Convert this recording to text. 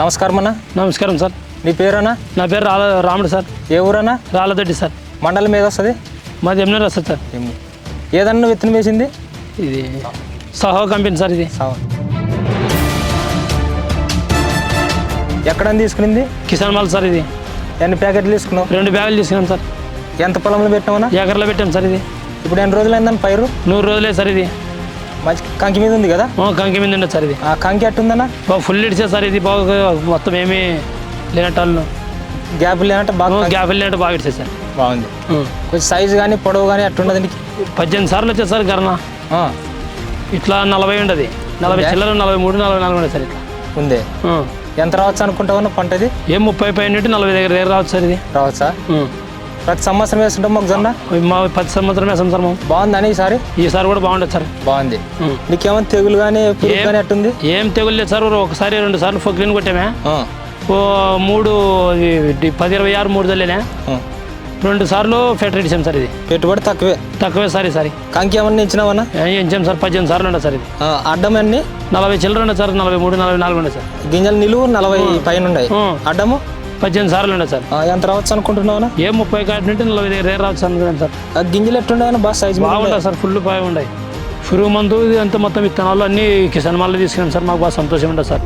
నమస్కారం అన్న. నమస్కారం సార్. నీ పేరన్నా? నా పేరు రాల రాముడు సార్. ఏ ఊరన్నా? రాళ్ళదొడ్డి సార్. మండలం ఏది వస్తుంది? మాది ఎమ్మెల్యే వస్తుంది సార్. ఏదన్నా విత్తనం వేసింది? ఇది సహో కంపెనీ సార్ ఇది. సావ ఎక్కడని తీసుకునింది? కిసాన్ మాల్ సార్ ఇది. ఎన్ని ప్యాకెట్లు తీసుకున్నావు? రెండు బ్యాగులు తీసుకున్నాం సార్. ఎంత పొలంలో పెట్టినావన్నా? ఎకర్లో పెట్టాం సార్ ఇది. ఇప్పుడు ఎన్ని రోజులు అయిందని పైరు? నూరు రోజులే సార్ ఇది. మంచి కంకి మీద ఉంది కదా? కంకి మీద ఉండదు సార్ ఇది. ఆ కంకి ఎట్టుందన్నా బాగా ఫుల్ ఇడిచే సార్ ఇది. బాగా మొత్తం ఏమీ లేనట్టు గ్యాప్ లేనంటే బాగా గ్యాప్ లేనట్టు బాగా ఇడిచే సార్. బాగుంది. కొంచెం సైజు కానీ పొడవు కానీ ఎట్టుండదు నీకు? పద్దెనిమిది సార్లు వచ్చేది సార్ గరణ. ఇట్లా నలభై ఉండదు. నలభై చిల్లర నలభై మూడు నలభై నాలుగు ఉండదు సార్ ఇట్లా. ఉంది. ఎంత రావచ్చు అనుకుంటావన్నా పంట ఇది ఏం ముప్పై పైన నుండి నలభై దగ్గర దగ్గర రావచ్చు సార్ ఇది. రావచ్చా. ప్రతి సంవత్సరం వేస్తుంటాం మొక్కజొన్న మా పది సంవత్సరం వేసాం సార్ మేము. బాగుందని ఈసారి? ఈసారి కూడా బాగుండదు సార్. బాగుంది. నీకేమైనా తెగులు కానీ పురుగు ఏం- కానీ ఎట్టుంది? ఏం తెగులేదు సార్ ఒకసారి రెండు సార్లు ఫొక్లిన్ కొట్టామే. ఓ మూడు పది ఇరవై ఆరు మూడు తల్లినే ఆ. రెండు సార్లు ఫెటర్ ఇచ్చాం సార్ ఇది. పెట్టుబడి తక్కువే. తక్కువే సార్ ఈసారి కంకి ఏమన్నా ఇచ్చినావన్నా ఇచ్చాం సార్ పద్దెనిమిది సార్లు ఉండదు సార్ ఇది. అడ్డం అన్ని నలభై చిల్లర ఉండదు సార్ నలభై మూడు నలభై నాలుగు ఉండదు సార్. గింజలు నిలువు నలభై పైన ఉన్నాయి. అడ్డము? పద్దెనిమిది సార్లు ఉండదు సార్. ఆ, ఎంత రావచ్చు అనుకుంటున్నావన్నా ఏం ముప్పై కాటి నుండి నలభై దగ్గర రావచ్చు అనుకున్నాను సార్. ఆ గింజలు ఎట్టుండే బాగా సైజు బాగుంటుంది సార్ ఫుల్ బాగా ఉన్నాయి పురుగు మందు అంతా మొత్తం విత్తనాలు అన్నీ కిసాన్ మాల్లో తీసుకున్నాం సార్ మాకు బాగా సంతోషం ఉంటుంది సార్.